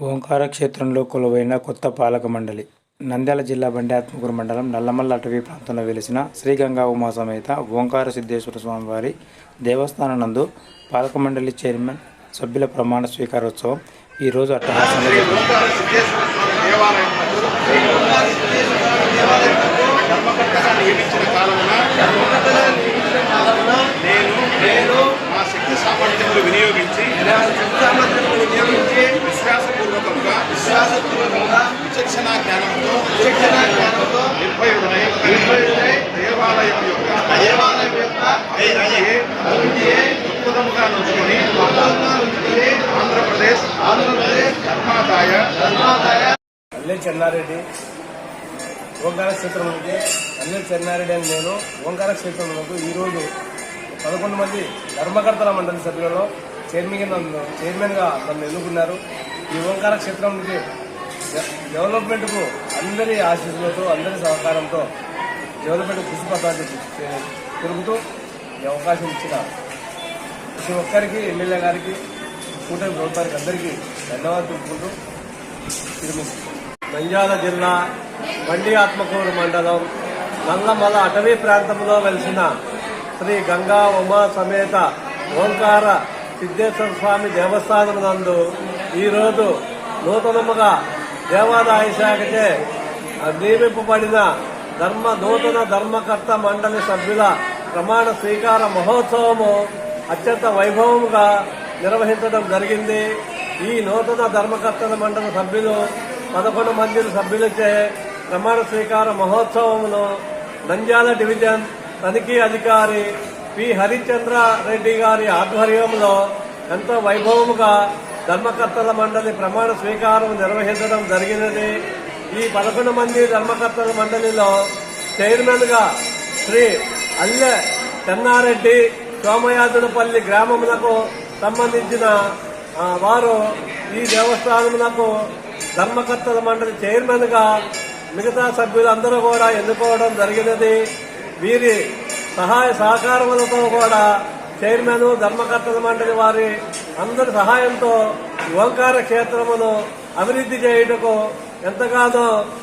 ఓంకార క్షేత్రంలో కొలువైన కొత్త పాలక మండలి నంద్యాల జిల్లా బండాత్మకూరు మండలం నల్లమల్ల అటవీ ప్రాంతంలో వెలిసిన శ్రీగంగా ఉమా సమేత ఓంకార సిద్ధేశ్వర స్వామివారి దేవస్థానం నందు పాలక మండలి చైర్మన్ సభ్యుల ప్రమాణ స్వీకారోత్సవం ఈరోజు అట్టహాసంగా జరిగింది. ఓంకార సిద్ధేశ్వర స్వామి దేవాలయం ధర్మకర్తగా నియమించిన కాలమున నేను నేను మా శక్తి సామర్థ్యములు వినియోగించి విశ్వాసపూర్వకంగా విశ్వాసపూర్వకంగా విచక్షణ జ్ఞానంతో విచక్షణ జ్ఞానంతో నిర్భయుడై నిర్భయుడై దేవాలయం యొక్క దేవాలయం యొక్క దృక్పథముగా నుంచుకొని ఆంధ్రప్రదేశ్ ఆంధ్రప్రదేశ్ ధర్మాదాయ ధర్మాదాయ అల్లె చెన్నారెడ్డి ఓంకార క్షేత్రంలోకి అల్లె చెన్నారెడ్డి అని నేను ఓంకార క్షేత్రంలోకి ఈరోజు పదకొండు మంది ధర్మకర్తల మండలి సభ్యులలో చైర్మన్గా నన్ను చైర్మన్గా నన్ను ఎన్నుకున్నారు. ఈ ఓంకార క్షేత్రంకి నుంచి డెవలప్మెంట్కు అందరి ఆశీస్సులతో అందరి సహకారంతో డెవలప్మెంట్ కృషి పద్ధతి పెరుగుతూ ఈ అవకాశం ఇచ్చిన ప్రతి ఒక్కరికి ఎమ్మెల్యే గారికి కూటమి ప్రభుత్వానికి అందరికీ ధన్యవాదాలు తెలుపుకుంటూ విరమిస్తున్నాను నంద్యాల జిల్లా బండి ఆత్మకూరు మండలం నల్లమల అటవీ ప్రాంతంలో వెలిసిన శ్రీ గంగా ఉమా సమేత ఓంకార సిద్ధేశ్వర స్వామి దేవస్థానం నందు ఈరోజు నూతనముగా దేవాదాయ శాఖచే నియమింపబడిన ధర్మ నూతన ధర్మకర్త మండలి సభ్యుల ప్రమాణ స్వీకార మహోత్సవము అత్యంత వైభవముగా నిర్వహించడం జరిగింది. ఈ నూతన ధర్మకర్తల మండలి సభ్యులు పదకొండు మంది సభ్యులచే ప్రమాణ స్వీకార మహోత్సవమును నంద్యాల డివిజన్ తనిఖీ అధికారి పి. హరిచంద్ర రెడ్డి గారి ఆధ్వర్యంలో ఎంతో వైభవముగా ధర్మకర్తల మండలి ప్రమాణ స్వీకారం నిర్వహించడం జరిగినది. ఈ పదకొండు మంది ధర్మకర్తల మండలిలో చైర్మన్గా శ్రీ అల్లె చెన్నారెడ్డి సోమయాజులపల్లి గ్రామములకు సంబంధించిన వారు ఈ దేవస్థానములకు ధర్మకర్తల మండలి చైర్మన్గా మిగతా సభ్యులందరూ కూడా ఎన్నుకోవడం జరిగినది. వీరి సహాయ సహకారములతో కూడా చైర్మన్ ధర్మకర్తల మండలి వారి అందరి సహాయంతో ఓంకార క్షేత్రమును అభివృద్ధి చేయుటకు ఎంతగానో